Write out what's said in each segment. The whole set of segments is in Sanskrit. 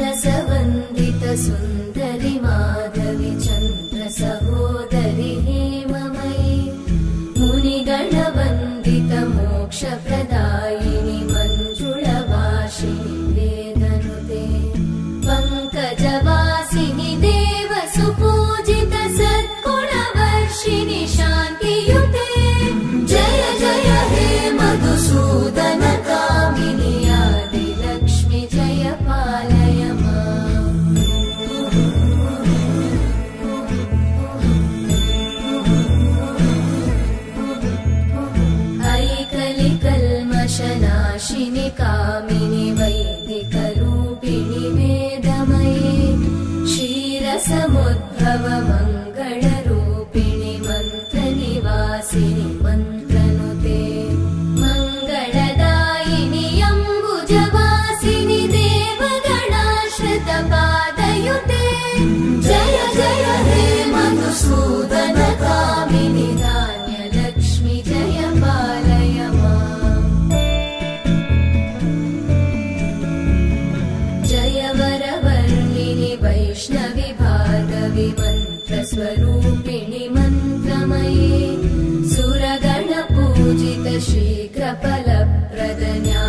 नस वन्दितसुन्दरि माधवि चन्द्रसहोदरि हेममयि। मुनिगणवन्दित मोक्षप्रदा कामिनि वैदिक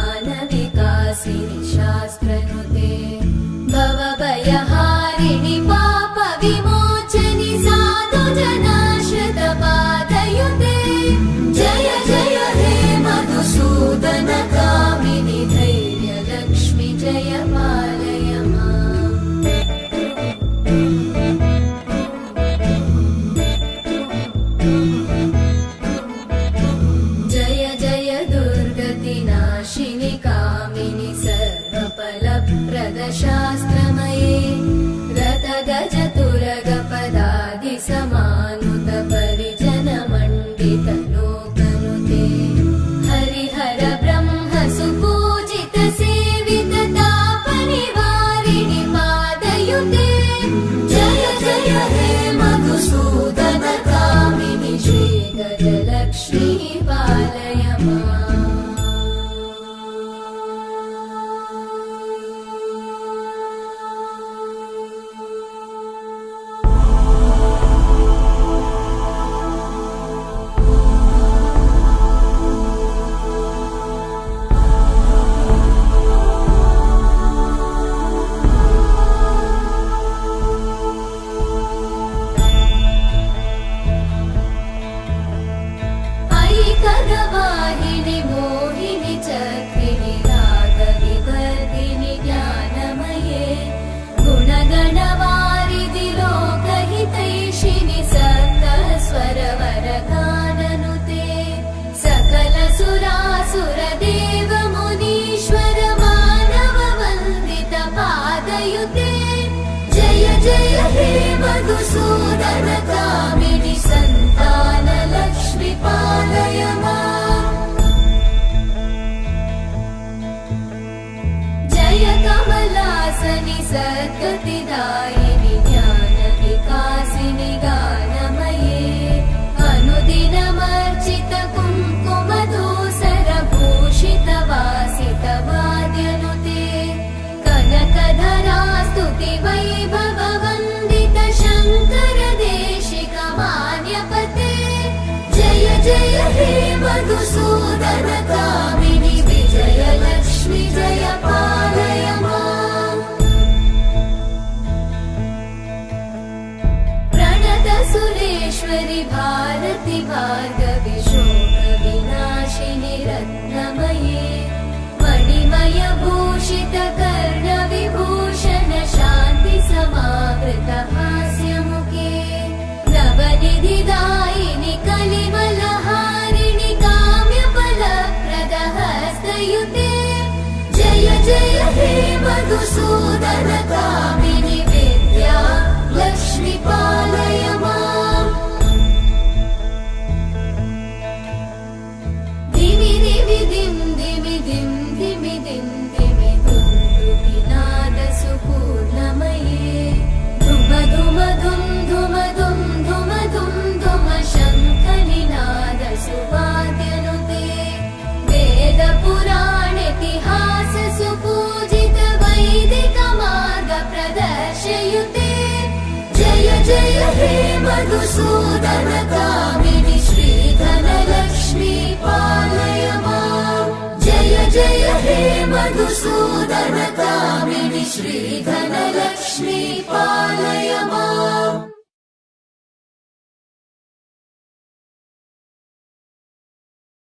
सुरगणपूजितशीघ्रपलप्रदज्ञानविकासि शास्त्रनुते भवभयहारिणि Still हिनि मोहिनि च त्रिणि ज्ञानमये गुणगणवारिदिलोकहितैषिणि सन्तः स्वरवरखाननुते सकलसुरासुरदेव मुनीश्वर मानव वन्दित जय जय देवसूदनता श्वरि भारति भार्गविशोकविनाशिनि रत्नमये मणिमयभूषित मधुसूदन कामिनि श्रीधनलक्ष्मी पालय माम्। जय जय हे मधुसूदन कामिनि श्रीधनलक्ष्मी पालय माम्